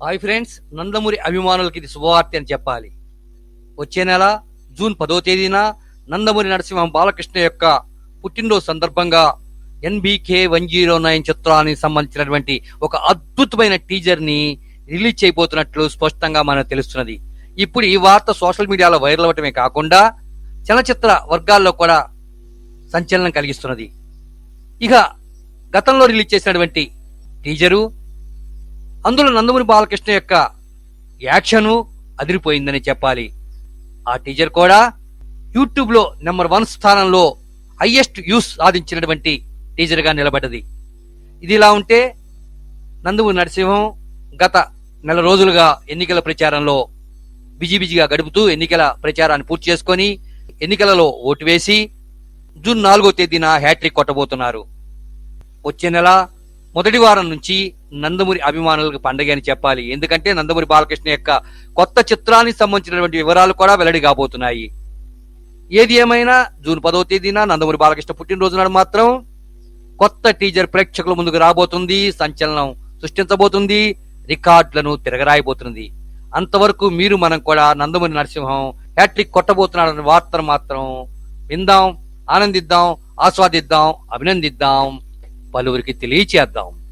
Hi friends Nandamuri అభిమానులకి ఇది శుభవార్త అని చెప్పాలి. వచ్చే నెల జూన్ పదో తేదీన నందమూరి నరసింహం బాలకృష్ణ యొక్క పుట్టినరోజు సందర్భంగా ఎన్బికే వన్ జీరో నైన్ చిత్రానికి సంబంధించినటువంటి ఒక అద్భుతమైన టీజర్ని రిలీజ్ చేయబోతున్నట్లు స్పష్టంగా మనకు తెలుస్తున్నది. ఇప్పుడు ఈ వార్త సోషల్ మీడియాలో వైరల్ అవటమే కాకుండా చలచిత్ర వర్గాల్లో కూడా సంచలనం కలిగిస్తున్నది. ఇక గతంలో రిలీజ్ చేసినటువంటి టీజరు అందులో నందమూరి బాలకృష్ణ యొక్క యాక్షను అదిరిపోయిందని చెప్పాలి. ఆ టీజర్ కూడా యూట్యూబ్లో నెంబర్ వన్ స్థానంలో హయ్యెస్ట్ వ్యూస్ సాధించినటువంటి టీజర్గా నిలబడ్డది. ఇది ఇలా ఉంటే నందమూరి నరసింహం గత నెల రోజులుగా ఎన్నికల ప్రచారంలో బిజీ బిజీగా గడుపుతూ ఎన్నికల ప్రచారాన్ని పూర్తి చేసుకొని ఎన్నికలలో ఓటు వేసి జూన్ నాలుగో తేదీన హ్యాట్రిక్ కొట్టబోతున్నారు. వచ్చే నెల మొదటి వారం నుంచి నందమూరి అభిమానులకు పండగ అని చెప్పాలి. ఎందుకంటే నందమూరి బాలకృష్ణ యొక్క కొత్త చిత్రానికి సంబంధించినటువంటి వివరాలు కూడా వెల్లడి కాబోతున్నాయి. ఏది ఏమైనా జూన్ పదవ తేదీన నందమూరి బాలకృష్ణ పుట్టినరోజు నాడు మాత్రం కొత్త టీజర్ ప్రేక్షకుల ముందుకు రాబోతుంది సంచలనం సృష్టించబోతుంది రికార్డులను తిరగరాయబోతుంది. అంతవరకు మీరు మనం కూడా నందమూరి నరసింహం హ్యాట్రిక్ కొట్టబోతున్నాడన్న వార్తను మాత్రం విందాం ఆనందిద్దాం ఆస్వాదిద్దాం అభినందిద్దాం. పలువురికి తెలియచేద్దాం.